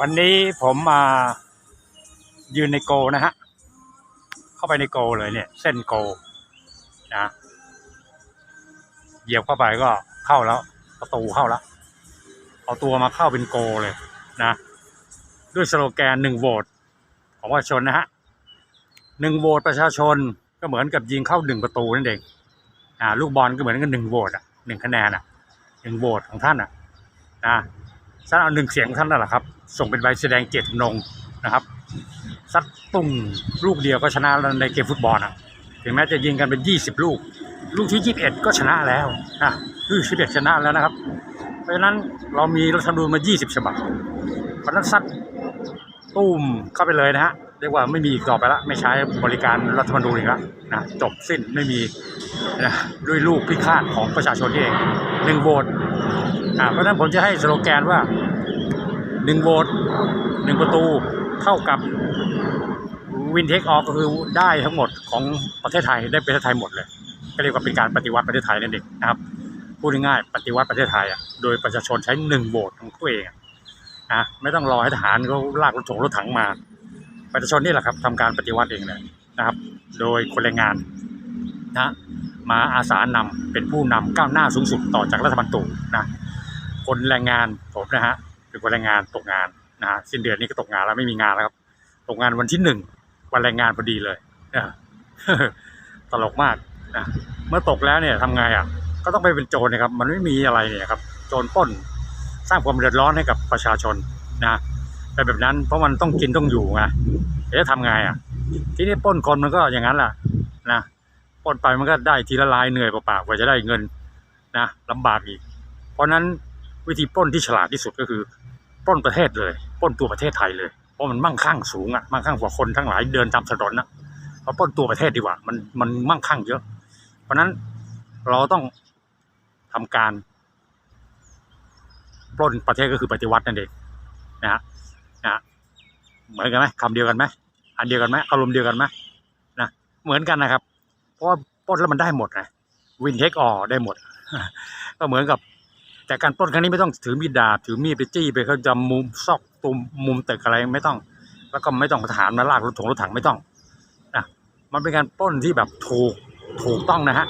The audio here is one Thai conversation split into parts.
วันนี้ผมมายืนในโกนะฮะ เข้าไปในโกเลยเนี่ย เส้นโกนะเหยียบเข้าไปก็เข้าแล้ว ประตูเข้าแล้ว เอาตัวมาเข้าเป็นโกเลยนะ ด้วยสโลแกนหนึ่งโหวตของประชาชนนะฮะหนึ่งโหวตประชาชนก็เหมือนกับยิงเข้าหนึ่งประตูนั่นเองอ่าลูกบอลก็เหมือนกันหนึ่งโหวตอะหนึ่งคะแนนอะหนึ่งโหวตของท่านอะนะ ท่านเอาหนึ่งเสียงของท่านนั่นแหละครับ ส่งเป็นใบแสดงเจตจำนงนะครับซัดตุ้มลูกเดียวก็ชนะแล้วในเกมฟุตบอลอะ ถึงแม้จะยิงกันเป็นยี่สิบลูก ลูกที่ยี่สิบเอ็ดก็ชนะแล้วนะลูกที่สิบเอ็ดชนะแล้วนะครับ เพราะฉะนั้นเรามีรัฐธรรมนูญมายี่สิบฉบับเพราะนั้นซัดตุ้มเข้าไปเลยนะฮะเรียกว่าไม่มีอีกต่อไปละไม่ใช้บริการรัฐธรรมนูญอีกแล้วนะจบสิ้นไม่มีนะด้วยลูกพิฆาตของประชาชนเองหนึ่งโหวต เพราะฉะนั้นผมจะให้สโลแกนว่าหนึ่งโหวตหนึ่งประตูเท่ากับวินเทคออฟก็คือได้ทั้งหมดของประเทศไทยได้ประเทศไทยหมดเลย ก็เรียกว่าเป็นการปฏิวัติประเทศไทยนั่นเองนะครับพูดง่ายๆปฏิวัติประเทศไทยอะโดยประชาชนใช้หนึ่งโหวตของตัวเองนะไม่ต้องรอให้ทหารเขาลากรถถงรถถังมา ประชาชนนี่แหละครับทำการปฏิวัติเองเลยนะครับ โดยคนแรงงานนะมาอาสานำเป็นผู้นำก้าวหน้าสูงสุดต่อจากรัฐบาลตู่นะ คนแรงงานผมนะฮะเป็นคนแรงงานตกงานนะฮะสิ้นเดือนนี้ก็ตกงานแล้วไม่มีงานแล้วครับตกงานวันที่หนึ่งวันแรงงานพอดีเลยนะตลกมากนะเมื่อตกแล้วเนี่ยทำไงอะ ก็ต้องไปเป็นโจรนะครับ มันไม่มีอะไรเนี่ยครับ โจรป้นสร้างความเดือดร้อนให้กับประชาชนนะเป็นแบบนั้นเพราะมันต้องกินต้องอยู่ไงจะทำไงอะ ทีนี้ป้นคนมันก็อย่างนั้นแหละนะป้นไปมันก็ได้ทีละลายเหนื่อยเปล่าๆกว่าจะได้เงินนะลำบากอีก เพราะฉะนั้น วิธีปล้นที่ฉลาดที่สุดก็คือปล้นประเทศเลยปล้นตัวประเทศไทยเลยเพราะมันมั่งคั่งสูงอะมั่งคั่งกว่าคนทั้งหลายเดินตามถนนนะเราปล้นตัวประเทศดีกว่ามันมันมั่งคั่งเยอะ เพราะฉะนั้นเราต้องทำการปล้นประเทศก็คือปฏิวัตินั่นเองนะฮะนะฮะเหมือนกันไหมคำเดียวกันไหมอันเดียวกันไหมอารมณ์เดียวกันไหมนะเหมือนกันนะครับ เพราะว่าปล้นแล้วมันได้หมดนะวินเทคออได้หมด ก็เหมือนกับ แต่การปล้นครั้งนี้ไม่ต้องถือมีดดาบถือมีดไปจี้ไปเขาจะมุมซอกตุมมุมตึกอะไรไม่ต้อง แล้วก็ไม่ต้องทหารมาลากรถถงรถถังไม่ต้องนะมันเป็นการปล้นที่แบบถูกถูกต้องนะฮะ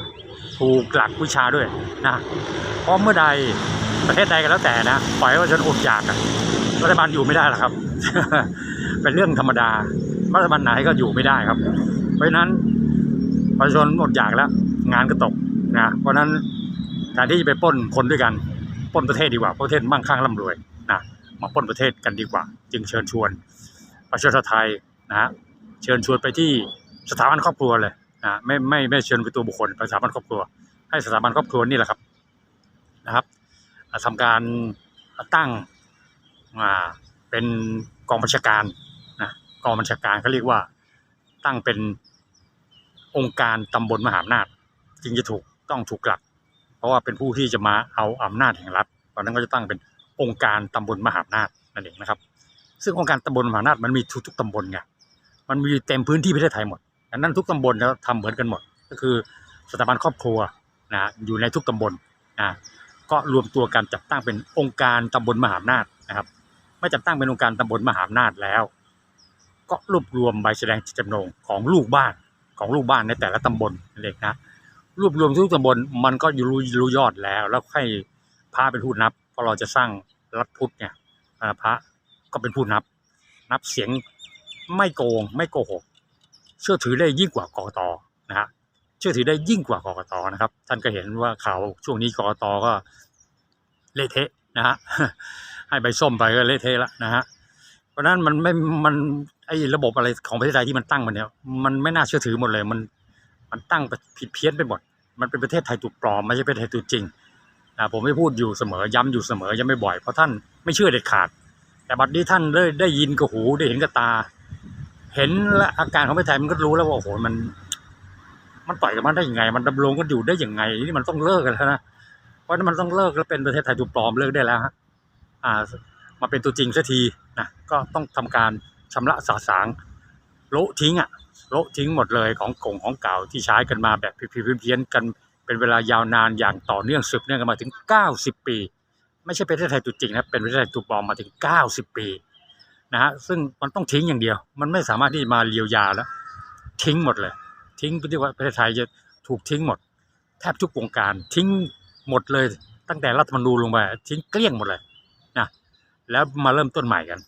ถูกหลักวิชาด้วยนะเพราะเมื่อใดประเทศใดก็แล้วแต่นะปล่อยให้ประชาชนอดอยากรัฐบาลอยู่ไม่ได้หรอกครับ เป็นเรื่องธรรมดารัฐบาลไหนก็อยู่ไม่ได้ครับ เพราะฉะนั้นประชาชนอดอยากแล้ว งานก็ตกนะเพราะฉะนั้นการที่จะไปป้นคนด้วยกัน ป้นประเทศดีกว่าเพราะประเทศมั่งคั่งร่ำรวยนะมาป้นประเทศกันดีกว่า จึงเชิญชวนประชาชนไทยนะฮะเชิญชวนไปที่สถาบันครอบครัวเลยนะไม่ไม่ไม่เชิญไปตัวบุคคลไปสถาบันครอบครัว ให้สถาบันครอบครัวนี่แหละครับนะครับทำการตั้งอ่าเป็นกองบัญชาการนะกองบัญชาการเขาเรียกว่าตั้งเป็นองค์การตำบลมหาอำนาจจึงจะถูกต้องถูกหลัก ราะว่าเป็นผู้ที่จะมาเอาอำนาจแห่งรัฐเพราะฉะนั้นก็จะตั้งเป็นองค์การตำบลมหาอำนาจนั่นเองนะครับ ซึ่งองค์การตำบลมหาอำนาจมันมีทุกๆตำบลไงมันมีเต็มพื้นที่ประเทศไทยหมดดังนั้นทุกตำบลแล้วทำเหมือนกันหมด ก็คือสถาบันครอบครัวนะอยู่ในทุกตำบลนะก็รวมตัวกันจัดตั้งเป็นองค์การตำบลมหาอำนาจนะครับเมื่อจัดตั้งเป็นองค์การตำบลมหาอำนาจแล้ว ก็รวบรวมใบแสดงจำนงของลูกบ้านของลูกบ้านในแต่ละตำบลนั่นเองนะ รวบรวมทุกตำบลมันก็รู้รู้ยอดแล้ว แล้วให้พระเป็นผู้นับเพราะเราจะสร้างรัฐพุทธเนี่ยพระก็เป็นผู้นับ นับเสียงไม่โกง ไม่โกหก เชื่อถือได้ยิ่งกว่ากกตนะฮะเชื่อถือได้ยิ่งกว่ากกตนะครับ ท่านก็เห็นว่าข่าวช่วงนี้กกตก็เละเทะนะฮะให้ใบส้มไปก็เละเทะละนะฮะเพราะฉะนั้นมันไม่มันไอ้ระบบอะไรของประเทศไทยที่มันตั้งมันเนี่ยมันไม่น่าเชื่อถือหมดเลยมัน มันตั้งผิดเพี้ยนไปหมด มันเป็นประเทศไทยถูกปลอมไม่ใช่ประเทศไทยถูกจริงนะผมไม่พูดอยู่เสมอย้ำอยู่เสมอย้ำไม่บ่อยเพราะท่านไม่เชื่อเด็ดขาด แต่บัดนี้ท่านได้ได้ยินกับหูได้เห็นกับตา เห็นและอาการของประเทศไทยมันก็รู้แล้วว่าโอ้โหมันมันต่อยกันมาได้ยังไง มันดำรงกันอยู่ได้ยังไงนี่มันต้องเลิกกันแล้วนะเพราะนั้นมันต้องเลิกแล้วเป็นประเทศไทยถูกปลอมเลิกได้แล้วฮะอ่ามาเป็นตัวจริงสักทีนะก็ต้องทำการชำระสาสางโละทิ้งอะ โละทิ้งหมดเลยของกงของเก่าที่ใช้กันมาแบบผิดๆเพี้ยนๆกันเป็นเวลายาวนานอย่างต่อเนื่องสืบเนื่องกันมาถึง 90 ปี ไม่ใช่ประเทศไทยตัวจริงนะเป็นประเทศไทยตัวปลอมมาถึง 90 ปีนะฮะซึ่งมันต้องทิ้งอย่างเดียว มันไม่สามารถที่จะมาเยียวยาแล้ว ทิ้งหมดเลย ทิ้งที่ว่าประเทศไทยจะถูกทิ้งหมด แทบทุกวงการทิ้งหมดเลย ตั้งแต่รัฐมนูญลงไปทิ้งเกลี้ยงหมดเลยนะแล้วมาเริ่มต้นใหม่กัน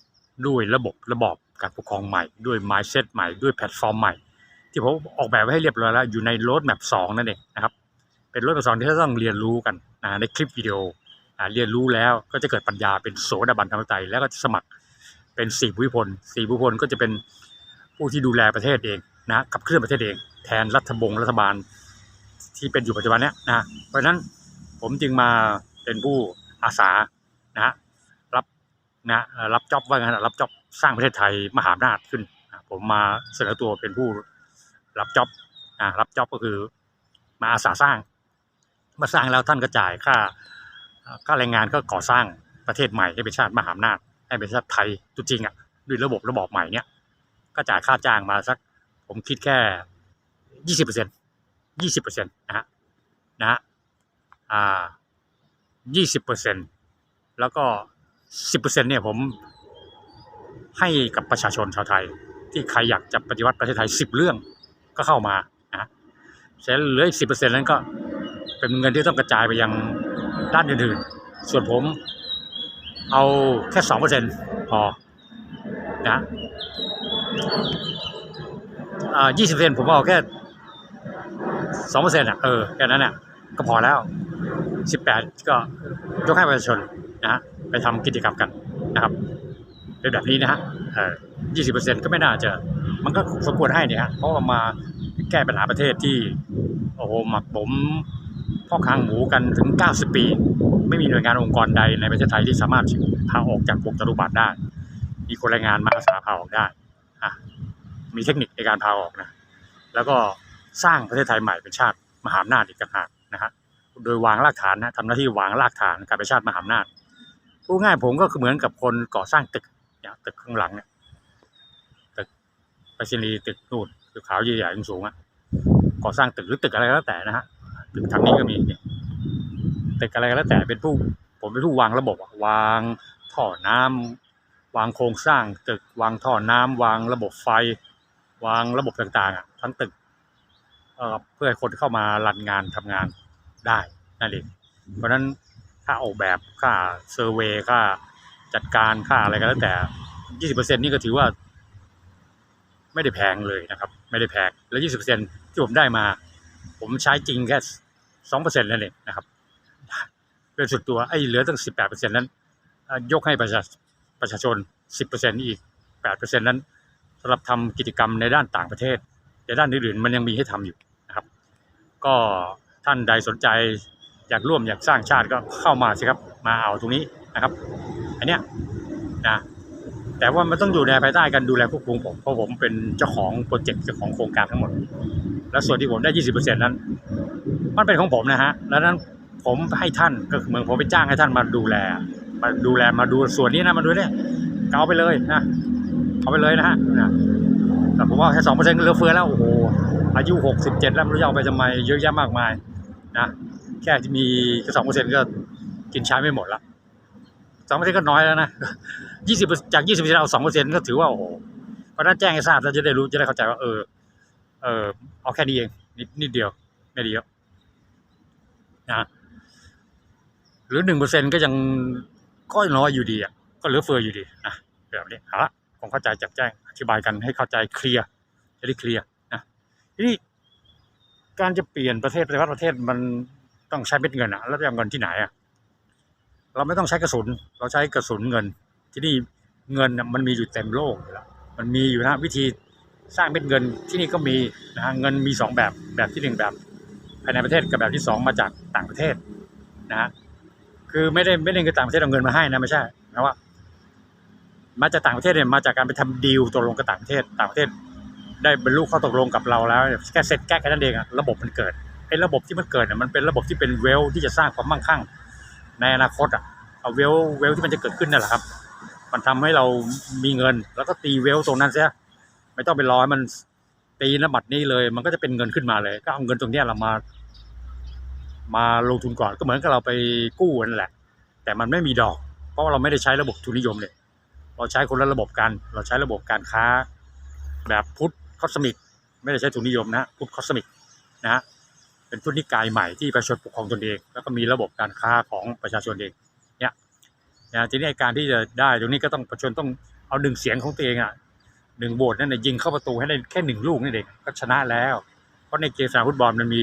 ด้วยระบบระบอบ การปกครองใหม่ด้วย mindset ใหม่ด้วยแพลตฟอร์มใหม่ ที่ผมออกแบบไว้ให้เรียบร้อยแล้ว อยู่ในโรดแมพสองนั่นเองนะครับ เป็นโรดแมพสองที่เราต้องเรียนรู้กันนะในคลิปวิดีโอเรียนรู้แล้วก็จะเกิดปัญญาเป็นโสดาบันธรรมใจแล้วก็จะสมัครเป็นสี่ภูมิพลสี่ภูมิพลก็จะเป็นผู้ที่ดูแลประเทศเองนะขับเคลื่อนประเทศเอง แทนรัฐบงรัฐบาลที่เป็นอยู่ปัจจุบันเนี้ยนะเพราะฉะนั้นผมจึงมาเป็นผู้อาสานะ นะรับจ็อบว่างั้นรับจ็อบสร้างประเทศไทยมหาอำนาจขึ้น ผมมาเสนอตัวเป็นผู้รับจ็อบรับจ็อบก็คือมาอาสาสร้าง มาสร้างแล้วท่านก็จ่ายค่าค่าแรงงานก็ก่อสร้างประเทศใหม่ให้เป็นชาติมหาอำนาจให้เป็นชาติไทยตัวจริงอะด้วยระบบระบอบใหม่เนี้ยก็จ่ายค่าจ้างมาสัก ผมคิดแค่ยี่สิบเปอร์เซ็นยี่สิบเปอร์เซ็นต์นะฮะนะฮะอ่ายี่สิบเปอร์เซ็นแล้วก็ สิบเปอร์เซ็นเนี่ยผมให้กับประชาชนชาวไทย ที่ใครอยากจะปฏิวัติประเทศไทยสิบเรื่องก็เข้ามานะเสร็จเหลืออีกสิบเปอร์เซ็นนั้นก็เป็นเงินที่ต้องกระจายไปยังด้านอื่นๆ ส่วนผมเอาแค่สองเปอร์เซ็นพอนะอ่ายี่สิบเปอร์เซ็นผมเอาแค่สองเปอร์เซ็นต์อะเออแค่นั้นอะก็พอแล้วสิบแปดก็ยกให้ประชาชนนะฮะ ไปทำกิจกรรมกันนะครับเป็นแบบนี้นะฮะยี่สิบเปอร์เซ็นต์ก็ไม่น่าจะ มันก็สมควรให้เนี่ยฮะเพราะว่ามาแก้ปัญหาประเทศที่โอ้โหหมักผมพ่อค้างหมูกันถึง 90 ปี ไม่มีหน่วยงานองค์กรใดในประเทศไทยที่สามารถพาออกจากวงจตุบาทได้ มีคนรายงานมาอาสาพาออกได้อะมีเทคนิคในการพาออกนะ แล้วก็สร้างประเทศไทยใหม่เป็นชาติมหาอำนาจอีกต่างหากนะฮะโดยวางรากฐานนะทำหน้าที่วางรากฐานการเป็นชาติมหาอำนาจ พูดง่ายผมก็คือเหมือนกับคนก่อสร้างตึกเนี่ยตึกข้างหลังเนี่ยตึกไปรษณีย์ตึกนู่นตึกขาวใหญ่ๆสูงๆอะก่อสร้างตึกหรือตึกอะไรก็แล้วแต่นะฮะตึกทางนี้ก็มีเนี่ยตึกอะไรก็แล้วแต่เป็นผู้ ผมเป็นผู้วางระบบวางท่อน้ำวางโครงสร้าง ตึกวางท่อน้ำวางระบบไฟ วางระบบต่างๆอะทั้งตึกเเพื่อให้คนเข้ามารันงานทำงานได้นั่นเองเพราะฉะนั้น ค่าออกแบบค่าเซอร์เวยค่าจัดการค่าอะไรก็แล้วแต่ยี่สิบเปอร์เซ็นนี่ก็ถือว่า ไม่ได้แพงเลยนะครับ ไม่ได้แพงแล้วยี่สิบเปอร์เซ็นที่ผมได้มา ผมใช้จริงแค่สองเปอร์เซ็นต์นั่นเองนะครับโดยสุดตัวไอ้เหลือตั้งสิบแปดเปอร์เซ็นต์นั้น ยกให้ประชาประชาชนสิบเปอร์เซ็นต์อีกแปดเปอร์เซ็นต์นั้นสำหรับทำกิจกรรมในด้านต่างประเทศ ในด้านอื่นๆมันยังมีให้ทำอยู่นะครับ ก็ท่านใดสนใจ อยากร่วมอยากสร้างชาติก็เข้ามาสิครับ มาเอาตรงนี้นะครับ อันเนี้ยนะแต่ว่ามันต้องอยู่ในภายใต้การดูแลควบคุมผมเพราะผมเป็นเจ้าของโปรเจกต์เจ้าของโครงการทั้งหมด แล้วส่วนที่ผมได้ 20%นั้น มันเป็นของผมนะฮะแล้วนั้นผมให้ท่านก็คือเหมือนผมไปจ้างให้ท่านมาดูแล มาดูแลมาดูส่วนนี้นะมาดูเนี่ยเอาไปเลยนะเอาไปเลยนะฮะนะแต่ผมว่าแค่สองเปอร์เซ็นต์เหลือเฟือแล้วโอ้โหอายุหกสิบเจ็ดแล้วไม่รู้จะเอาไปทำไมเยอะแยะมากมายนะ แค่ที่มีแค่สองเปอร์เซ็นต์ก็กินใช้ไม่หมดละสองเปอร์เซ็นต์ก็น้อยแล้วนะยี่สิบจากยี่สิบเปอร์เซ็นต์เอาสองเปอร์เซ็นต์ก็ถือว่าโอ้โหเพราะนั้นแจ้งให้ทราบเราจะได้รู้จะได้เข้าใจว่าเออเออเอาแค่นี้เองนิดนิดเดียวไม่ดีเยอะนะหรือหนึ่งเปอร์เซ็นต์ก็ยังก็น้อยอยู่ดีอะก็เหลือเฟืออยู่ดีนะแบบนี้เอาละผมเข้าใจจับแจ้งอธิบายกันให้เข้าใจเคลียร์จะได้เคลียร์นะทีนี้การจะเปลี่ยนประเทศปฏิวัติประเทศมัน ต้องใช้เม็ดเงินอะแล้วจะเอาเงินที่ไหนอะเราไม่ต้องใช้กระสุน เราใช้กระสุนเงิน ที่นี่เงินมันมีอยู่เต็มโลกอยู่แล้วมันมีอยู่นะวิธีสร้างเม็ดเงินที่นี่ก็มีนะฮะเงินมีสองแบบแบบที่หนึ่งแบบภายในประเทศกับแบบที่สองมาจากต่างประเทศนะฮะคือไม่ได้ไม่ได้เงินต่างประเทศเอาเงินมาให้นะไม่ใช่นะว่ามาจากต่างประเทศเนี่ยมาจากการไปทำดีลตกลงกับต่างประเทศ ต่างประเทศ ได้บรรลุข้อตกลงกับเราแล้วแค่เสร็จแก้แค่นั้นเองอะระบบมันเกิด ไอ้ระบบที่มันเกิดเนี่ยมันเป็นระบบที่เป็นเวลที่จะสร้างความมั่งคั่ง ในอนาคตอะเอาเวลเวลที่มันจะเกิดขึ้นนั่นแหละครับ มันทำให้เรามีเงิน แล้วก็ตีเวลตรงนั้นเสียไม่ต้องไปรอให้มันตีนบัตรนี้เลย มันก็จะเป็นเงินขึ้นมาเลย ก็เอาเงินตรงนี้เรามา มาลงทุนก่อนก็เหมือนกับเราไปกู้นั่นแหละ แต่มันไม่มีดอก เพราะว่าเราไม่ได้ใช้ระบบทุนนิยมเลยเราใช้คนละระบบกัน เราใช้ระบบการค้า แบบพุทธคอสมิก ไม่ได้ใช้ทุนนิยมนะพุทธคอสมิกนะฮะ เป็นพุทธนิกายใหม่ที่ประชาชนปกครองตนเอง แล้วก็มีระบบการค้าของประชาชนเองเนี่ยนะทีนี้ไอ้การที่จะได้ตรงนี้ก็ต้องประชาชนต้องเอาหนึ่งเสียงของตัวเองอะหนึ่งโหวตนั่นน่ะยิงเข้าประตูให้ได้แค่หนึ่งลูกนี่เองก็ชนะแล้ว เพราะในเกมสนามฟุตบอลมันมี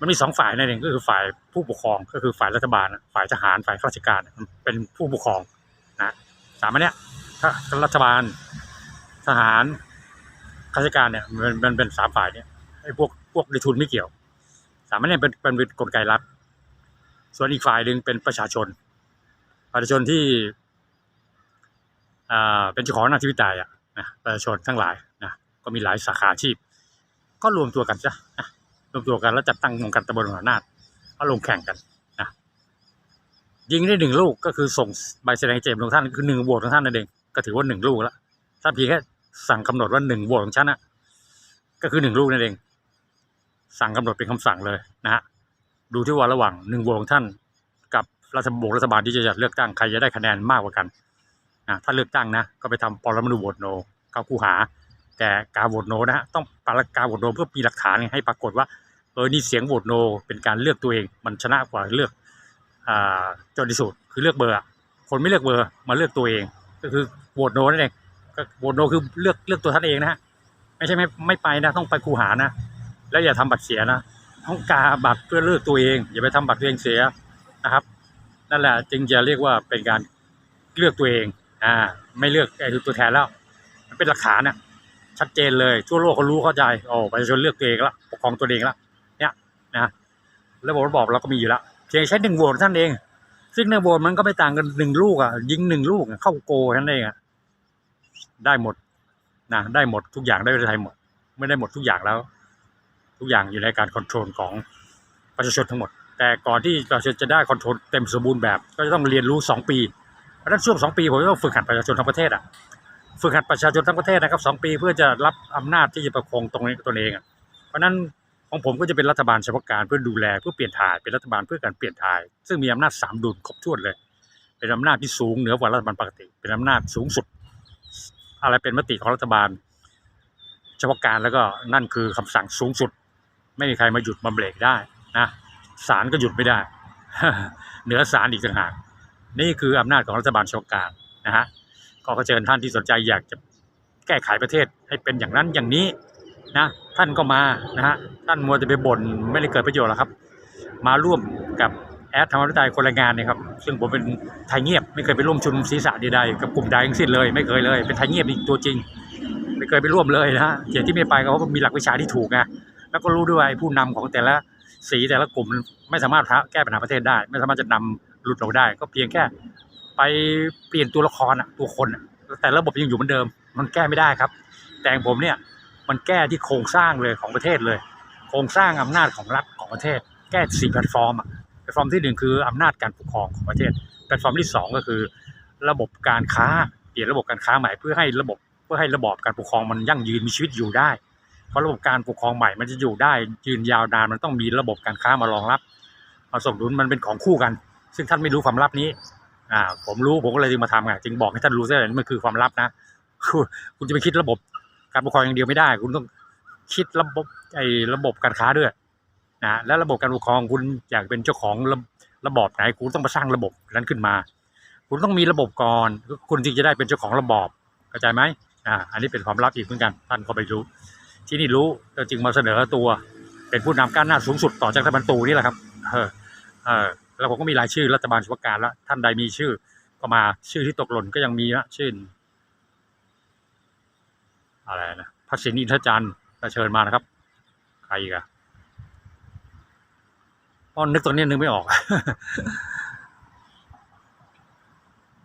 มันมีสองฝ่ายนั่นเองก็คือฝ่ายผู้ปกครองก็คือฝ่ายรัฐบาล ฝ่ายทหารฝ่ายข้าราชการมันเป็นผู้ปกครองนะสามอันเนี้ยถ้ารัฐบาลทหารข้าราชการเนี่ยมันมันเป็นสามฝ่ายเนี่ยไอ้พวกพวกในทุนไม่เกี่ยว สามอันเนี้เป็นเป็นกลไกรัฐส่วนอีกฝ่ายหนึ่งเป็นประชาชน ประชาชนที่อ่าเป็นเจ้าของนาทีวิจัยอะนะประชาชนทั้งหลายนะก็มีหลายสาขาอาชีพ ก็รวมตัวกันซะนะรวมตัวกันแล้วจัดตั้งองค์การตำบลหัวหน้าจก็ลงแข่งกันนะยิงได้หนึ่งลูกก็คือส่งใบแสดงเจตของท่านคือหนึ่งโหวตของท่านนั่นเองก็ถือว่าหนึ่งลูกแล้วถ้าเพียงแค่สั่งกำหนดว่าหนึ่งโหวตของฉันนะก็คือหนึ่งลูกนั่นเอง สั่งกำหนดเป็นคำสั่งเลยนะฮะดูที่ว่าระหว่างหนึ่งโหวตของท่าน กับรัฐบาลรัฐบาลที่จะจัดเลือกตั้งใครจะได้คะแนนมากกว่ากันนะถ้าเลือกตั้งนะก็ไปทำปรมาณูโหวตโนเข้าคูหา แต่การโหวตโนนะฮะต้องปาการโหวตโนเพื่อมีหลักฐานให้ปรากฏว่าเออนี่เสียงโหวตโน เป็นการเลือกตัวเองมันชนะกว่าเลือกอ่าจนที่สุดคือเลือกเบอร์คนไม่เลือกเบอร์มาเลือกตัวเอง ก็คือโหวตโนนั่นเองก็โหวตโนคือเลือกเลือกตัวท่านเองนะฮะไม่ใช่ไม่ไม่ไปนะต้องไปคูหานะ แล้วอย่าทำบัตรเสียนะต้องกาบัตรเพื่อเลือกตัวเอง อย่าไปทำบัตรตัวเองเสียนะครับ นั่นแหละจึงจะเรียกว่าเป็นการเลือกตัวเองอ่าไม่เลือกไอ้ตัวแทนแล้ว มันเป็นหลักฐานน่ะชัดเจนเลยทั่วโลกเขารู้เข้าใจโอ้ประชาชนเลือกตัวเองล้วปกครองตัวเองล้วเนี่ยนะระบบระบอบเราก็มีอยู่แล้วเพียงใช้หนึ่งโหวตท่านเอง ซึ่งในโหวตมันก็ไม่ต่างกันหนึ่งลูกอะยิงหนึ่งลูกเข้าโกท่านเองอะได้หมดนะได้หมดทุกอย่างได้ประเทศไทยหมด ไม่ได้หมดทุกอย่างแล้ว ทุกอย่างอยู่ในการคอนโทรลของประชาชนทั้งหมด แต่ก่อนที่ประชาชนจะได้คอนโทรลเต็มสมบูรณ์แบบ ก็จะต้องเรียนรู้สองปีเพราะฉะนั้นช่วงสองปีผมต้องฝึกหัดประชาชนทั้งประเทศอะฝึกหัดประชาชนทั้งประเทศนะครับสองปีเพื่อจะรับอำนาจที่จะประคองตรงนี้ตนเองอะเพราะนั้นของผมก็จะเป็นรัฐบาลเฉพาะการเพื่อดูแลเพื่อเปลี่ยนถ่ายเป็นรัฐบาลเพื่อการเปลี่ยนถ่าย ซึ่งมีอำนาจสามดุลครบถ้วนเลย เป็นอำนาจที่สูงเหนือกว่ารัฐบาลปกติ เป็นอำนาจสูงสุด อะไรเป็นมติของรัฐบาล เฉพาะการแล้วก็นั่นคือคำสั่งสูงสุด ไม่มีใครมาหยุดมาเบรกได้นะศาลก็หยุดไม่ได้ เหนือศาลอีกต่างหากนี่คืออำนาจของรัฐบาลเฉพาะการนะฮะก็ขอเชิญท่านที่สนใจอยากจะแก้ไขประเทศให้เป็นอย่างนั้นอย่างนี้นะท่านก็มานะฮะท่านมัวแต่ไปบ่นไม่ได้เกิดประโยชน์หรอกครับ มาร่วมกับแอดธรรมรัตายคนละงงานเนี่ยครับซึ่งผมเป็นไทยเงียบ ไม่เคยไปร่วมชุมนุมศีรษะใดๆกับกลุ่มใดทั้งสิ้นเลย ไม่เคยเลยเป็นไทยเงียบอีกตัวจริง ไม่เคยไปร่วมเลยนะฮะเหตุที่ไม่ไปก็เพราะมีหลักวิชาที่ถูกไง แล้วก็รู้ด้วยผู้นำของแต่ละสีแต่ละกลุ่มไม่สามารถแก้ปัญหาประเทศได้ ไม่สามารถจะนำหลุดเราได้ ก็เพียงแค่ ไปเปลี่ยนตัวละครอะตัวคนอะแต่ระบบยังอยู่เหมือนเดิม มันแก้ไม่ได้ครับ แต่งผมเนี่ยมันแก้ที่โครงสร้างเลยของประเทศเลย โครงสร้างอำนาจของรัฐของประเทศ แก้สี่แพลตฟอร์มอะแพลตฟอร์มที่หนึ่งคืออำนาจการปกครองของประเทศ แพลตฟอร์มที่สองก็คือ ระบบการค้าเปลี่ยนระบบการค้าใหม่เพื่อให้ระบบเพื่อให้ระบอบการปกครองมันยั่งยืนมีชีวิตอยู่ได้ เพราะระบบการปกครองใหม่มันจะอยู่ได้ยืนยาวนานมันต้องมีระบบการค้ามารองรับมาส่งดุลมันเป็นของคู่กัน ซึ่งท่านไม่รู้ความลับนี้อ่าผมรู้ผมก็เลยจึงมาทำไงจึงบอกให้ท่านรู้ซะเลยนี่มันคือความลับนะคุณจะไปคิดระบบการปกครองอย่างเดียวไม่ได้ คุณต้องคิดระบบไอ้ระบบการค้าด้วยนะแล้วระบบการปกครองคุณอยากเป็นเจ้าของระระบอบไหนคุณต้องมาสร้างระบบนั้นขึ้นมา คุณต้องมีระบบก่อนคุณจึงจะได้เป็นเจ้าของระบอบเข้าใจไหมอ่าอันนี้เป็นความลับอีกเหมือนกันท่านก็ไม่รู้ ที่นี่รู้ก็จึงมาเสนอตัว เป็นผู้นำก้าวหน้าสูงสุดต่อจากรัฐบาลตูนี่แหละครับ เออเออแล้วผมก็มีรายชื่อรัฐบาลเฉพาการแล้วท่านใดมีชื่อก็มาชื่อที่ตกหล่นก็ยังมีนะชื่ออะไรนะพัชรินอินทจันทร์เชิญมานะครับ ใครอีกอะตอนนึกตรงนี้นึกไม่ออก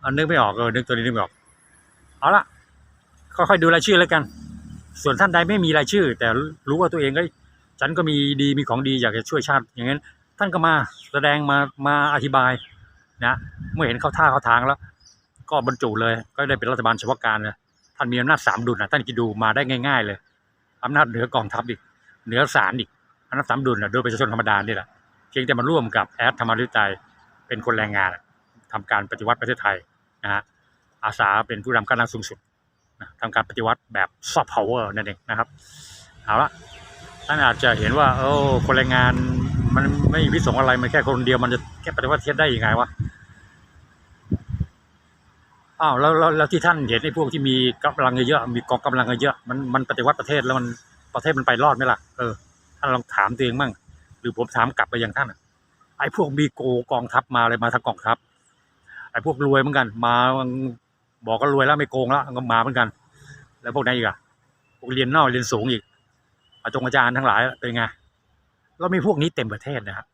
อันนึกไม่ออกเออนึกตัวนี้นึกไม่ออก เอาละค่อยๆดูรายชื่อแล้วกัน ส่วนท่านใดไม่มีรายชื่อ แต่รู้ว่าตัวเองก็ฉันก็มีดีมีของดีอยากจะช่วยชาติ อย่างนั้นท่านก็มาแสดงมามาอธิบายนะเมื่อเห็นเข้าท่าเข้าทางแล้ว ก็บรรจุเลย ก็ได้เป็นรัฐบาลเฉพาะการเลยท่านมีอำนาจสามดุลนะท่านคิดูมาได้ง่าย ๆ เลยอำนาจเหนือกองทัพอีกเหนือศาลอีกอำนาจสามดุลนะโดยประชาชนธรรมดานี่แหละเพียงแต่มาร่วมกับแอดธรรมฤทัยเป็นคนแรงงานทำการปฏิวัติประเทศไทยนะฮะอาสาเป็นผู้นำการนำสูงสุด ทำการปฏิวัติแบบซอฟต์พาวเวอร์นั่นเองนะครับเอาละท่านอาจจะเห็นว่าโอ้คนแรงงานมันไม่วิสงอะไรมันแค่คนเดียวมันจะแค่ปฏิวัติประเทศได้ยังไงวะอ้าวแล้วแล้วแล้วที่ท่านเห็นไอ้พวกที่มีกำลังเยอะมีกองกำลังเยอะมันมันปฏิวัติประเทศแล้วมันประเทศมันไปรอดไหมล่ะเออท่านลองถามตัวเองมั่งหรือผมถามกลับไปยังท่านไอ้พวกมีโกกองทัพมาเลยมาทางกองทัพไอ้พวกรวยเหมือนกัน มา บอกก็รวยแล้วไม่โกงแล้วก็มาเหมือนกัน แล้วพวกไหนอีกอะพวกเรียนนอกเรียนสูงอีกอาจงอาจารย์ทั้งหลายเป็นไงเรามีพวกนี้เต็มประเทศนะครับ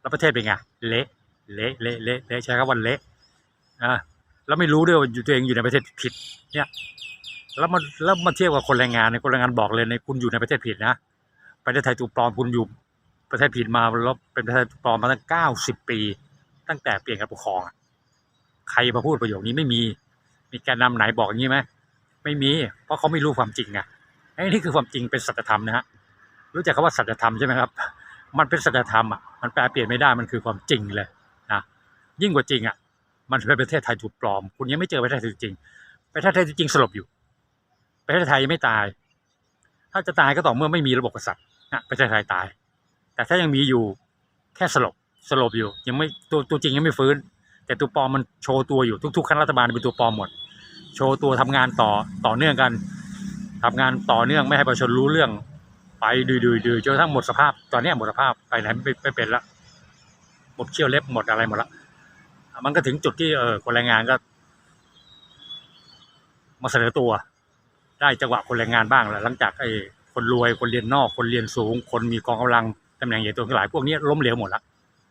แล้วประเทศเป็นไงเละเละเละเละเละใช้คำว่าเละอ่าแล้วไม่รู้ด้วยว่าอยู่ตัวเองอยู่ในประเทศผิด เนี่ย แล้วมันแล้วมาเทียบกับคนแรงงานเนี่ยคนแรงงานบอกเลยในคุณอยู่ในประเทศผิดนะประเทศไทยถูกปลอมคุณอยู่ประเทศผิดมาแล้วเป็นประเทศปลอมมาตั้งเก้าสิบปี ตั้งแต่เปลี่ยนการปกครองอะ ใครมาพูดประโยคนี้ไม่มี มีแกนนำไหนบอกอย่างนี้ไหมไม่มี เพราะเขาไม่รู้ความจริงไงไอ้นี่คือความจริงเป็นสัจธรรมนะฮะรู้จักคำว่าสัจธรรมใช่ไหมครับ มันเป็นสัจธรรมอะมันแปลเปลี่ยนไม่ได้มันคือความจริงเลยนะยิ่งกว่าจริงอะมันเป็นประเทศไทยถูกปลอม คุณยังไม่เจอประเทศไทยจริงประเทศไทยจริงสลบอยู่ประเทศไทยยังไม่ตาย ถ้าจะตายก็ต่อเมื่อไม่มีระบบกษัตริย์นะประเทศไทยตาย แต่ถ้ายังมีอยู่แค่สลบสลบอยู่ ยังไม่ตัวตัวจริงยังไม่ฟื้น แต่ตัวปลอมมันโชว์ตัวอยู่ทุกๆคณะรัฐบาลเป็นตัวปลอมหมด โชว์ตัวทำงานต่อต่อเนื่องกันทำงานต่อเนื่องไม่ให้ประชาชนรู้เรื่อง ไปดื้อๆดื้อจนกระทั่งหมดสภาพ ตอนนี้หมดสภาพไปไหนไม่ไม่เป็นละหมดเขี้ยวเล็บหมดอะไรหมดละมันก็ถึงจุดที่เออคนแรงงานก็ มาเสนอตัว ได้จังหวะคนแรงงานบ้างแหละหลังจากไอ้คนรวยคนเรียนนอก คนเรียนสูง คนมีกองกำลังตำแหน่งใหญ่โตทั้งหลายพวกนี้ล้มเหลวหมดละ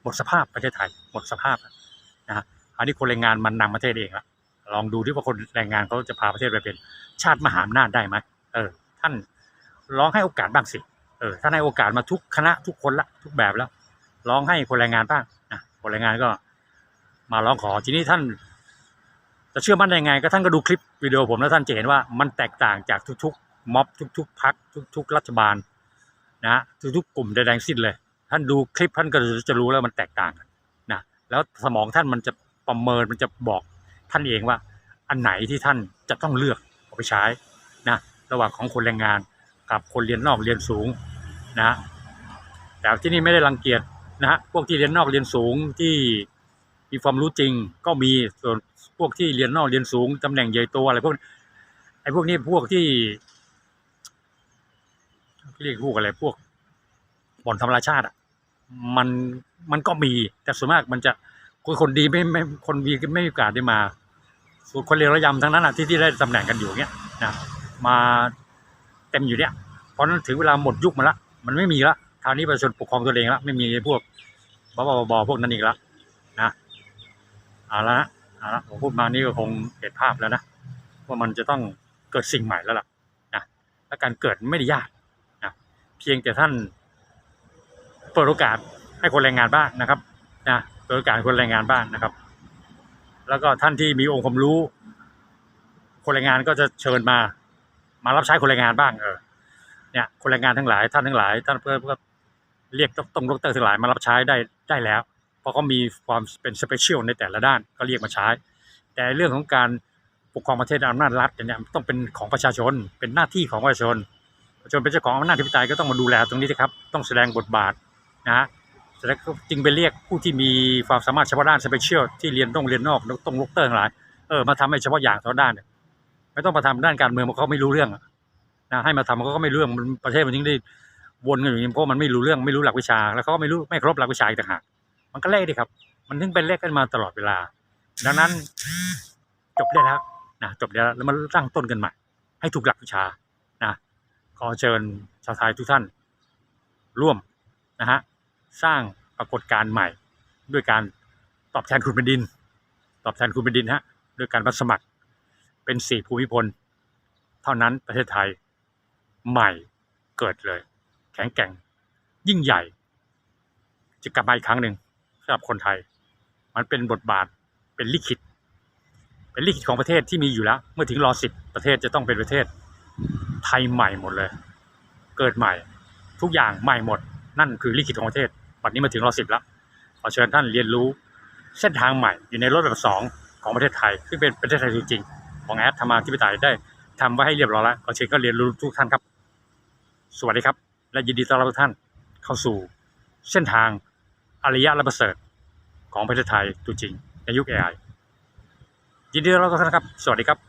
หมดสภาพประเทศไทยหมดสภาพ นะฮะอันนี้คนแรงงานมันนำประเทศเองละลองดูที่ว่าคนแรงงานเขาจะพาประเทศไปเป็น ชาติมหาอำนาจได้ไหมเออ ท่านลองให้โอกาสบ้างสิเออท่านให้โอกาสมาทุกคณะทุกคนละทุกแบบแล้วลองให้คนแรงงานบ้างนะคนแรงงานก็ มาร้องขอทีนี้ท่าน จะเชื่อมั่นได้ไง ก็ท่านก็ดูคลิปวิดีโอผมแล้วท่านจะเห็นว่ามันแตกต่างจากทุกๆม็อบทุก ๆพักทุก ๆ รัฐบาล นะทุกๆกลุ่มใดๆสิ้นเลย ท่านดูคลิปท่านก็จะรู้แล้วมันแตกต่างกัน แล้วสมองท่านมันจะประเมินมันจะบอกท่านเองว่า อันไหนที่ท่านจะต้องเลือกเอาไปใช้นะระหว่างของคนแรงงานกับคนเรียนนอกเรียนสูงนะฮะแต่ที่นี่ไม่ได้รังเกียจนะฮะพวกที่เรียนนอกเรียนสูงที่มีความรู้จริงก็มีส่วนพวกที่เรียนนอกเรียนสูงตำแหน่งใหญ่โตอะไรพวกไอ้พวกนี้พวกที่เรียกพวกอะไรพวกบ่อนธรรมราชาติอะมัน มันก็มี แต่ส่วนมากมันจะคนคนดีไม่ไม่คนดีไม่มีโอกาสได้มาส่วนคนเลวระยำทั้งนั้นอะที่ที่ได้ตำแหน่งกันอยู่เนี้ยนะมาเต็มอยู่เนี้ยเพราะนั้นถึงเวลาหมดยุคมาละ มันไม่มีละคราวนี้ประชาชนปกครองตัวเองละไม่มีพวกบอบอบพวกนั้นอีกละนะเอาละนะเอาละผมพูดมานี่ก็คงเห็นภาพแล้วนะว่ามันจะต้องเกิดสิ่งใหม่แล้วล่ะนะและการเกิดไม่ได้ยากนะเพียงแต่ท่านเปิดโอกาส ให้คนแรงงานบ้างนะครับนะเปิดโอกาสให้คนแรงงานบ้างนะครับ แล้วก็ท่านที่มีองค์ความรู้ คนแรงงานก็จะเชิญมา มารับใช้คนแรงงานบ้างเออเนี่ยคนแรงงานทั้งหลายท่านทั้งหลาย ท่านเพื่อเพื่อเรียกต้องดรทั้งหลายมารับใช้ได้ได้แล้ว เพราะเขามีความเป็นสเปเชียลในแต่ละด้านก็เรียกมาใช้ แต่เรื่องของการปกครองประเทศอำนาจรัฐเนี่ยต้องเป็นของประชาชน เป็นหน้าที่ของประชาชนประชาชนเป็นเจ้าของอำนาจธิปไตยก็ต้องมาดูแลตรงนี้นะครับ ต้องแสดงบทบาทนะฮะ แสดงจึงไปเรียกผู้ที่มีความสามารถเฉพาะด้านสเปเชียลที่เรียนต้องเรียนนอกต้องดรทั้งหลายเออมาทำให้เฉพาะอย่างเฉพาะด้านเนี่ยไม่ต้องมาทำด้านการเมืองเพราะเขาไม่รู้เรื่องนะให้มาทำเขาก็ไม่รู้เรื่องประเทศมันยิ่งได้วนกันอย่างนี้เพราะมันไม่รู้เรื่องไม่รู้หลักวิชา แล้วเขาก็ไม่รู้ไม่ครบหลักวิชาอีกต่างหากมันก็เละดิครับ มันถึงเป็นเละกันมาตลอดเวลา ดังนั้นจบได้แล้วนะจบได้แล้วแล้วมาตั้งต้นกันใหม่ ให้ถูกหลักวิชานะขอเชิญชาวไทยทุกท่าน ร่วมนะฮะ สร้างปรากฏการณ์ใหม่ ด้วยการตอบแทนคุณแผ่นดิน ตอบแทนคุณแผ่นดินฮะด้วยการมาสมัครเป็นสี่ภูมิพล เท่านั้นประเทศไทยใหม่เกิดเลย แข็งแกร่ง ยิ่งใหญ่ จะกลับมาอีกครั้งหนึ่งสำหรับคนไทย มันเป็นบทบาทเป็นลิขิต เป็นลิขิตของประเทศที่มีอยู่แล้ว เมื่อถึงรอสิบประเทศจะต้องเป็นประเทศไทยใหม่หมดเลย เกิดใหม่ ทุกอย่างใหม่หมด นั่นคือลิขิตของประเทศ ปัจนี้มาถึงรอสิบแล้วขอเชิญท่านเรียนรู้เส้นทางใหม่อยู่ในรถแบบสองของประเทศไทยซึ่งเป็นประเทศไทยจริงๆของแอดธรรมาธิปไตยได้ทำไว้ให้เรียบร้อยแล้วก็เชิญก็เรียนรู้ทุกท่านครับ สวัสดีครับ และยินดีต้อนรับทุกท่านเข้าสู่เส้นทางอารยะและประเสริฐของประเทศไทยตัวจริงในยุค AI ยินดีต้อนรับทุกท่านครับ สวัสดีครับ